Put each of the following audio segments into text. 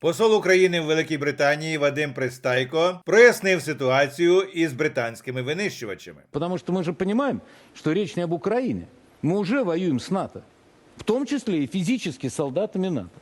Посол України в Великій Британії Вадим Пристайко прояснив ситуацію із британськими винищувачами. Потому что мы же понимаем, что речь не об Украине. Мы уже воюем с НАТО. В том числе и физически с солдатами НАТО.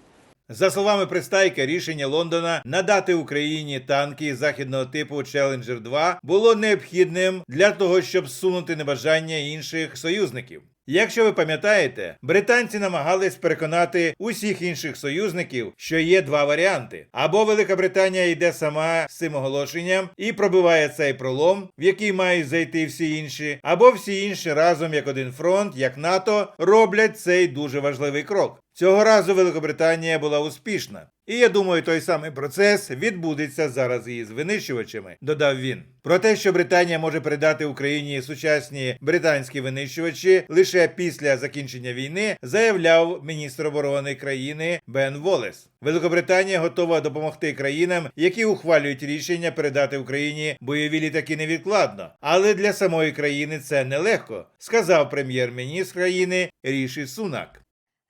За словами Пристайка, рішення Лондона надати Україні танки західного типу Challenger 2 було необхідним для того, щоб зсунути небажання інших союзників. Якщо ви пам'ятаєте, британці намагались переконати усіх інших союзників, що є два варіанти: або Велика Британія йде сама з цим оголошенням і пробиває цей пролом, в який мають зайти всі інші, або всі інші разом як один фронт, як НАТО, роблять цей дуже важливий крок. Цього разу Великобританія була успішна. І я думаю, той самий процес відбудеться зараз і з винищувачами, додав він. Про те, що Британія може передати Україні сучасні британські винищувачі лише після закінчення війни, заявляв міністр оборони країни Бен Волес. Великобританія готова допомогти країнам, які ухвалюють рішення передати Україні бойові літаки невідкладно. Але для самої країни це нелегко, сказав прем'єр-міністр країни Ріші Сунак.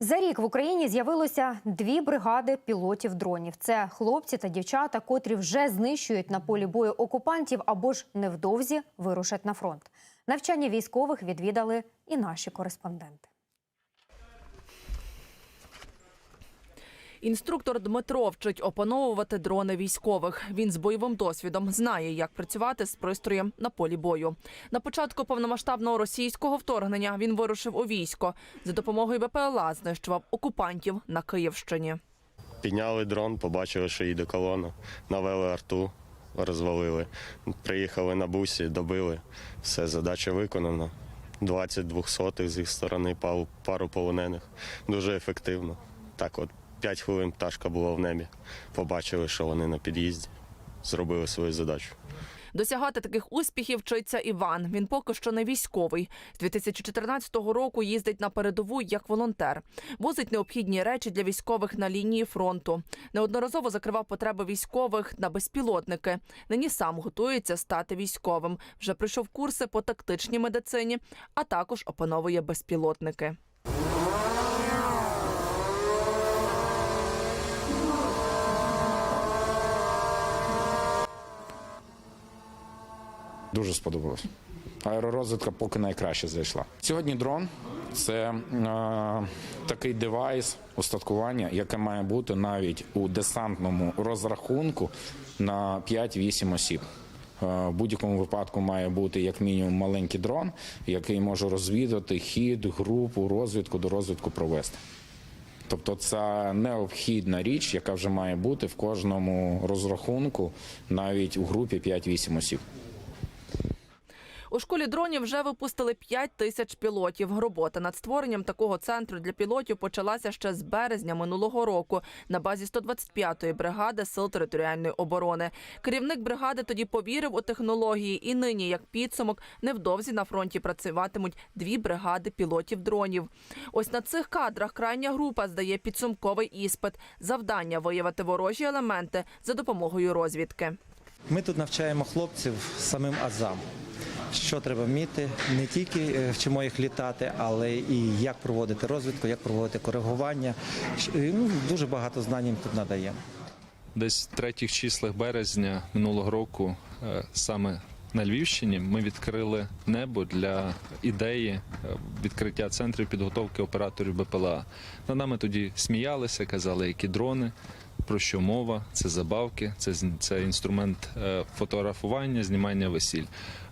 За рік в Україні з'явилося дві бригади пілотів дронів. Це хлопці та дівчата, котрі вже знищують на полі бою окупантів або ж невдовзі вирушать на фронт. Навчання військових відвідали і наші кореспонденти. Інструктор Дмитро вчить опановувати дрони військових. Він з бойовим досвідом знає, як працювати з пристроєм на полі бою. На початку повномасштабного російського вторгнення він вирушив у військо. За допомогою БПЛА знищував окупантів на Київщині. Підняли дрон, побачили, що їде колона, навели арту, розвалили. Приїхали на бусі, добили. Все, задача виконана. 20 двохсотих з їх сторони, пару, полонених. Дуже ефективно. Так от 5 хвилин пташка була в небі. Побачили, що вони на під'їзді. Зробили свою задачу. Досягати таких успіхів вчиться Іван. Він поки що не військовий. З 2014 року їздить на передову як волонтер. Возить необхідні речі для військових на лінії фронту. Неодноразово закривав потреби військових на безпілотники. Нині сам готується стати військовим. Вже пройшов курси по тактичній медицині, а також опановує безпілотники. Дуже сподобалось. Аеророзвідка поки найкраще зайшла. Сьогодні дрон це е, такий девайс устаткування, яке має бути навіть у десантному розрахунку на 5-8 осіб. Е, В будь-якому випадку має бути як мінімум маленький дрон, який може розвідати хід, групу, розвідку до розвідку провести. Тобто це необхідна річ, яка вже має бути в кожному розрахунку, навіть у групі 5-8 осіб. У школі дронів вже випустили 5 тисяч пілотів. Робота над створенням такого центру для пілотів почалася ще з березня минулого року на базі 125-ї бригади сил територіальної оборони. Керівник бригади тоді повірив у технології, і нині, як підсумок, невдовзі на фронті працюватимуть дві бригади пілотів дронів. Ось на цих кадрах крайня група здає підсумковий іспит. Завдання виявити ворожі елементи за допомогою розвідки. Ми тут навчаємо хлопців самим азам. Що треба вміти, не тільки е, вчимо їх літати, але і як проводити розвідку, як проводити коригування. Ну, дуже багато знань їм тут надаємо. Десь в третіх числах березня минулого року, е, саме на Львівщині, ми відкрили небо для ідеї е, відкриття центрів підготовки операторів БПЛА. Над нами тоді сміялися, казали, які дрони. Про що мова? Це забавки, це, це інструмент е, фотографування, знімання весіль.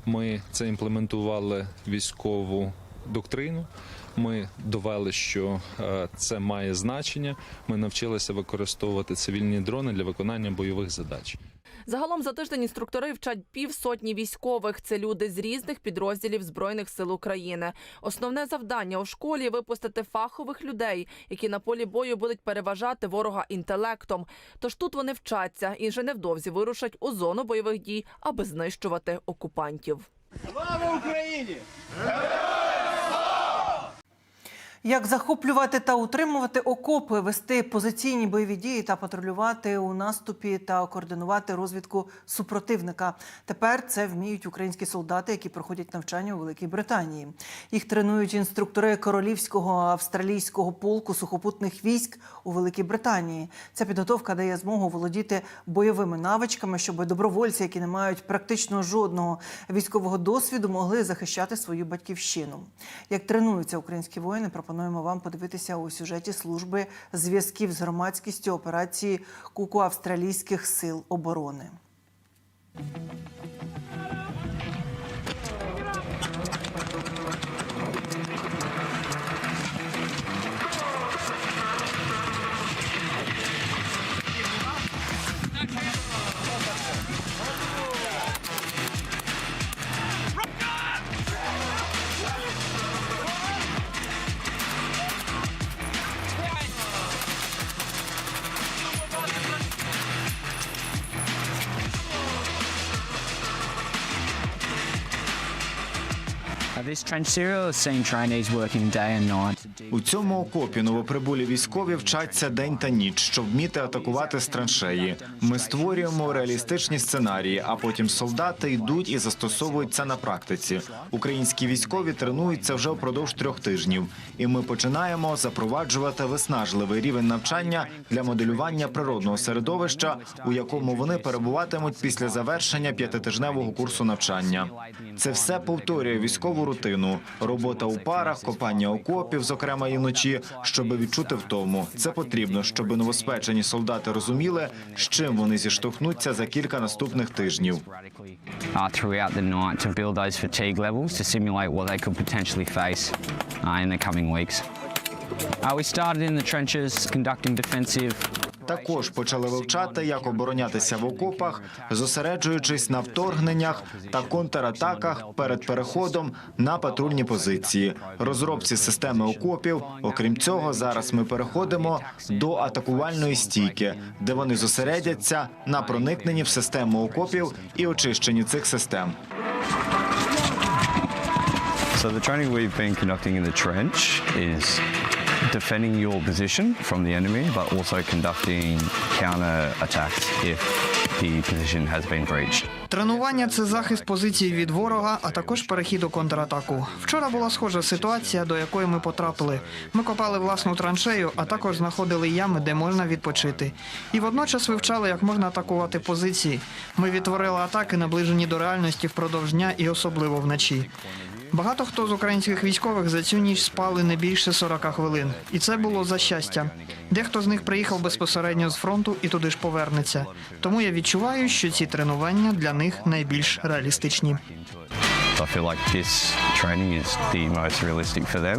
Ми це імплементували військову доктрину. Ми довели, що е, це має значення. Ми навчилися використовувати цивільні дрони для виконання бойових задач. Загалом за тиждень інструктори вчать півсотні військових. Це люди з різних підрозділів збройних сил України. Основне завдання у школі випустити фахових людей, які на полі бою будуть переважати ворога інтелектом. Тож тут вони вчаться і вже невдовзі вирушать у зону бойових дій, аби знищувати окупантів. Як захоплювати та утримувати окопи, вести позиційні бойові дії та патрулювати у наступі та координувати розвідку супротивника. Тепер це вміють українські солдати, які проходять навчання у Великій Британії. Їх тренують інструктори королівського австралійського полку сухопутних військ у Великій Британії. Ця підготовка дає змогу володіти бойовими навичками, щоб добровольці, які не мають практично жодного військового досвіду, могли захищати свою батьківщину. Як тренуються українські воїни, пропонуємо вам подивитися у сюжеті служби зв'язків з громадськістю операції Куку австралійських сил оборони. У цьому окопі новоприбулі військові вчаться день та ніч, щоб вміти атакувати з траншеї. Ми створюємо реалістичні сценарії, а потім солдати йдуть і застосовують це на практиці. Українські військові тренуються вже впродовж трьох тижнів, і ми починаємо запроваджувати виснажливий рівень навчання для моделювання природного середовища, у якому вони перебуватимуть після завершення п'ятитижневого курсу навчання. Це все повторює військову рутину, робота у парах, копання окопів, зокрема і вночі, щоб відчути втому. Це потрібно, щоб новоспечені солдати розуміли, з чим вони зіштовхнуться за кілька наступних тижнів. uh, uh. Uh, we started in the trenches conducting defensive Також почали вивчати, як оборонятися в окопах, зосереджуючись на вторгненнях та контратаках перед переходом на патрульні позиції, розробці системи окопів. Окрім цього, зараз ми переходимо до атакувальної стійки, де вони зосередяться на проникненні в систему окопів і очищенні цих систем. So the training we've been conducting in the trench is defending your position from the enemy, but also conducting counter attacks if the position has been breached. Тренування це захист позиції від ворога, а також перехід у контратаку. Вчора була схожа ситуація, до якої ми потрапили. Ми копали власну траншею, а також знаходили ями, де можна відпочити. І водночас вивчали, як можна атакувати позиції. Ми відтворили атаки, наближені до реальності впродовж дня і особливо вночі. Багато хто з українських військових за цю ніч спали не більше 40 хвилин, і це було за щастя. Дехто з них приїхав безпосередньо з фронту і туди ж повернеться. Тому я відчуваю, що ці тренування для них найбільш реалістичні. I feel like this training is the most realistic for them.